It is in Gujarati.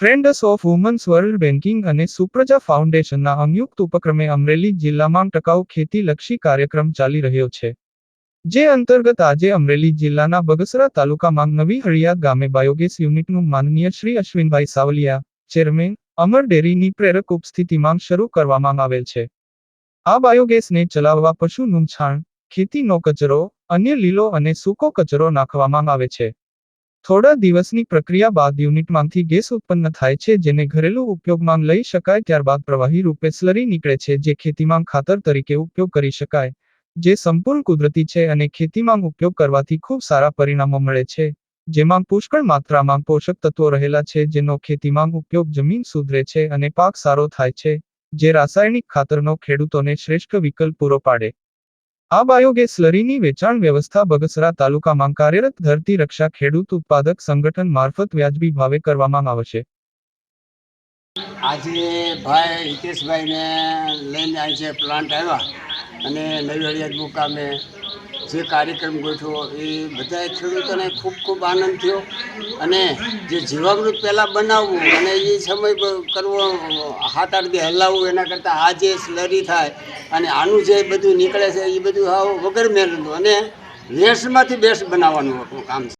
Friends of women's world banking અને સુપ્રજા ફાઉન્ડેશનના સંયુક્ત ઉપક્રમે અમરેલી જિલ્લામાં ટકાઉ ખેતીલક્ષી કાર્યક્રમ ચાલી રહ્યો છે. જે અંતર્ગત આજે અમરેલી જિલ્લાના બગસરા તાલુકામાં નવી હળિયાદ ગામે બાયોગેસ યુનિટનું માનનીય શ્રી અશ્વિનભાઈ સાવલિયા, ચેરમેન, અમર ડેરીની પ્રેરક ઉપસ્થિતિમાં શરૂ કરવામાં આવેલ છે. આ બાયોગેસને ચલાવવા પશુનું છાણ, ખેતીનો કચરો, અન્ય લીલો અને સૂકો કચરો નાખવામાં આવે છે. થોડા દિવસની પ્રક્રિયા બાદ યુનિટમાંથી ગેસ ઉત્પન્ન થાય છે, જેને ઘરેલું ઉપયોગમાં લઈ શકાય ત્યારબાદ પ્રવાહી રૂપે સ્લરી નીકળે છે, જે ખેતીમાં ખાતર તરીકે ઉપયોગ કરી શકાય, જે સંપૂર્ણ કુદરતી છે અને ખેતીમાં ઉપયોગ કરવાથી ખૂબ સારા પરિણામો મળે છે. જેમાં પુષ્કળ માત્રામાં પોષક તત્વો રહેલા છે, જેનો ખેતીમાં ઉપયોગ જમીન સુધરે છે અને પાક સારો થાય છે, જે રાસાયણિક ખાતરનો ખેડૂતોને શ્રેષ્ઠ વિકલ્પ પૂરો પાડે. આ બાયોગેસ સ્લરીની વેચાણ વ્યવસ્થા બગસરા તાલુકામાં કાર્યરત ધરતી રક્ષા ખેડૂત ઉત્પાદક સંગઠન મારફત વ્યાજબી ભાવે કરવામાં આવશે. આજે ભાઈ હિતેશભાઈને લઈને છે પ્લાન્ટ આવ્યા અને નવી હળિયાદ મુકામે જે કાર્યક્રમ ગોઠવો એ બધા ખેડૂતોને ખૂબ ખૂબ આનંદ થયો. અને જે જીવામૃત પહેલાં બનાવવું અને એ સમય કરવો, હાથ દી હલાવવું એના કરતાં આ જે સ્લરી થાય અને આનું જે બધું નીકળે છે એ બધું હાવ વગર મહેનતનું અને વેસ્ટમાંથી બેસ્ટ બનાવવાનું આપણું કામ છે.